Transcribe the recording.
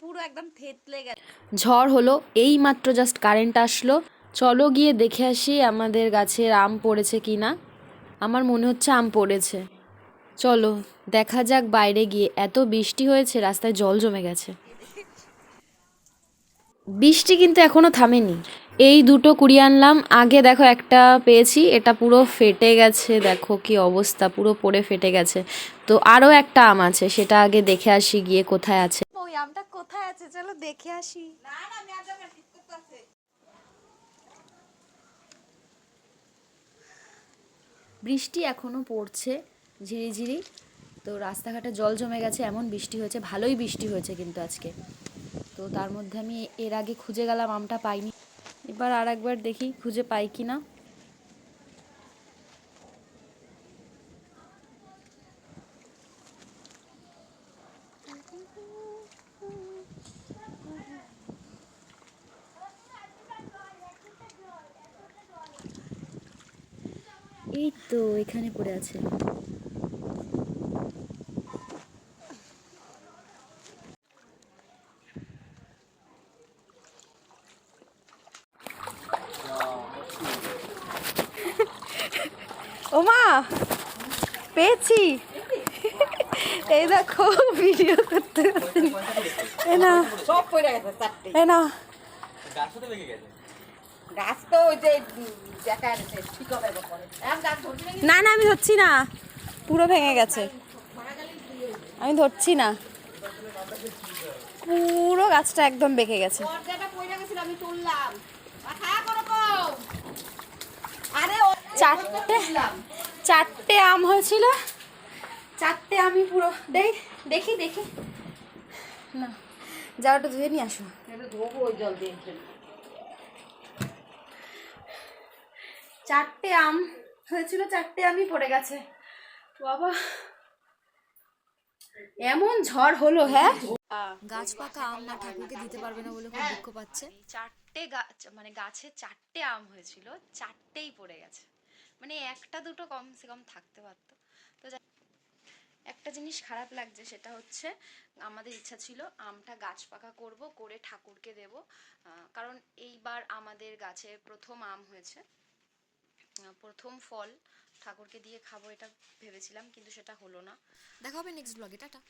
পুরো একদম থেতলে গেছে। ঝড় হলো এই মাত্র জাস্ট কারেন্ট আসলো। চলো গিয়ে দেখে আসি আমাদের গাছের আম পড়েছে কি না আমার মনে হচ্ছে আম পড়েছে। চলো, দেখা যাক বাইরে গিয়ে। এত বৃষ্টি হয়েছে, রাস্তায় জল জমে গেছে। বৃষ্টি কিন্তু এখনও থামেনি। এই দুটো কুড়িয়ে আনলাম। আগে দেখো একটা পেয়েছি, এটা পুরো ফেটে গেছে। দেখো কি অবস্থা, পুরো পড়ে ফেটে গেছে। তো আরও একটা আম আছে, সেটা আগে দেখে আসি গিয়ে কোথায় আছে। আছে চলো দেখে আসি। বৃষ্টি এখনও পড়ছে ঝিরিঝিরি তো রাস্তাঘাটে জল জমে গেছে এমন বৃষ্টি হয়েছে ভালোই বৃষ্টি হয়েছে কিন্তু আজকে। তো তার মধ্যে আমি এর আগে খুঁজে গেলাম আমটা পাইনি। এবার আর একবার দেখি খুঁজে পাই কি না এই তো এখানে পড়ে আছে। ওমা পেয়েছি। এই দেখো ভিডিও করতে করতে এ না সব পড়ে গেছে চারটে। এ না। গাছ। তো ওই যে গাছ না না আমি ধরছি না। পুরো ভেঙে গেছে। আমি ধরছি না। পুরো গাছটা একদম বেঁকে গেছে। চারটে চারটে আম হয়েছিল। চারটে আমি পুরো দেখ দেখি দেখি। না যাও একটু ধুয়ে নিয়ে আসো। ধোবো ওই জল দিয়ে। চারটে আম হয়েছিল চারটে আমই পড়ে গেছে। বাবা এমন ঝড় হলো হ্যাঁ? গাছ পাকা আম না ঠাকুরকে দিতে পারবে না বলে খুব দুঃখ পাচ্ছে। চারটে গাছ মানে গাছে চারটে আম হয়েছিল চারটেই পড়ে গেছে। মানে একটা দুটো কমসে কম থাকতে পারতো। তো একটা জিনিস খারাপ লাগছে সেটা হচ্ছে আমাদের ইচ্ছা ছিল আমটা গাছ পাকা করব করে ঠাকুরকে দেব। আহ, কারণ এইবার আমাদের গাছে প্রথম আম হয়েছে। প্রথম ফল ঠাকুরকে দিয়ে খাব এটা ভেবেছিলাম, কিন্তু সেটা হলো না। দেখা হবে নেক্সট ব্লগে টাটা।